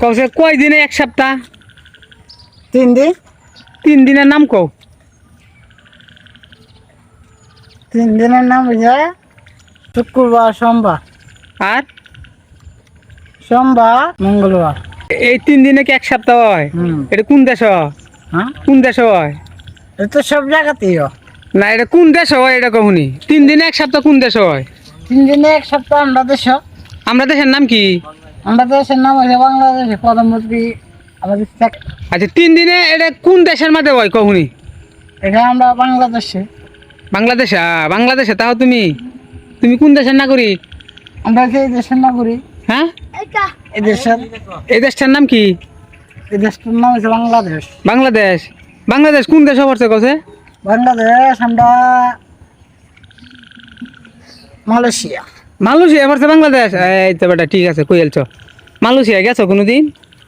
কৌছে কয় দিনে এক সপ্তাহ? তিন দিন। তিন দিনের নাম কও। তিন দিনের নাম বুঝা শুক্রবার সোমবার। আর? সোমবার মঙ্গলবার। এই তিন দিনে কি এক সপ্তাহ হয়? এটা কোন দেশ হয়? হ্যাঁ? কোন দেশ হয়? এটা তো সব জায়গাতেই হয়। না এটা কোন দেশ হয় এটা কখনই তিন দিনে এক সপ্তাহ কোন দেশ হয়? তিন দিনে এক সপ্তাহ আমরা দেশ। আমরা দেশের নাম কি? আমরা দেশের নাম হচ্ছে বাংলাদেশে প্রধানমন্ত্রী আমাদের শেখ- আচ্ছা তিন দিনে এটা কোন দেশের মাঝে হয় কখনই? এখানে আমরা বাংলাদেশে। বাংলাদেশ? বাংলাদেশে? তাও তুমি? তুমি কোন দেশের নাগরিক? আমরা যে এই দেশের নাগরিক। হ্যাঁ? এই দেশের এই দেশটার নাম কি? এই দেশটার নাম হচ্ছে বাংলাদেশ। বাংলাদেশ। বাংলাদেশ কোন দেশ পড়ছে কছে? বাংলাদেশ আমরা মালয়েশিয়া। মালয়েশিয়া পড়ছে বাংলাদেশ। এই তো বেটা ঠিক আছে কই এলছো? মালয়েশিয়া গেছো কোনোদিন?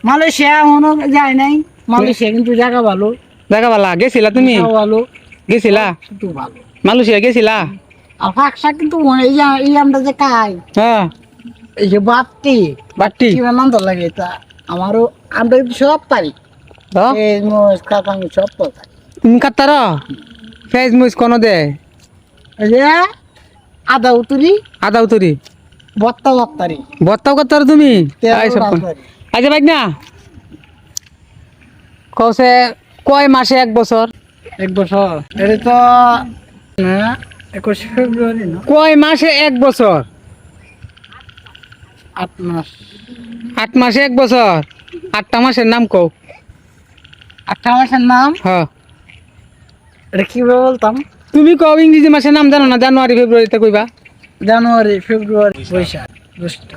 মালয়েশিয়া এখনও যায় নাই। মালয়েশিয়া কিন্তু জায়গা ভালো। দেখা ভালা। গেছিলা তুমি? জায়গা ভালো। গেছিলা? ভালো। মালয়েশিয়া গেছিলা? আর ফাঁকসা কিন্তু এই আমরা যে খাই হ্যাঁ। এই যে বাপটি। বাট্টি কি আনন্দ লাগে তা আমারও আমরা কিন্তু সব পারি। এই মোষ কাতাঙ্গ সব পারি তুমি কাত্তার ফেজ মুজ কোন দে। এই আদা উতুরি আদা উতরি বত্তাও করতার তুমি? আচ্ছা বাইক না। কসে কয় মাসে এক বছর? এক বছর। এটা তো একুশে ফেব্রুয়ারি না। কয় মাসে এক বছর? আট মাস। আট মাসে এক বছর? আটটা মাসের নাম কও। আটটা মাসের নাম? হ্যাঁ। এটা কীভাবে বলতাম? তুমি কও ইংরেজি মাসের নাম জানো না? জানুয়ারি ফেব্রুয়ারিতে কইবা। জানুয়ারি ফেব্রুয়ারি বৈশাখ জ্যৈষ্ঠ।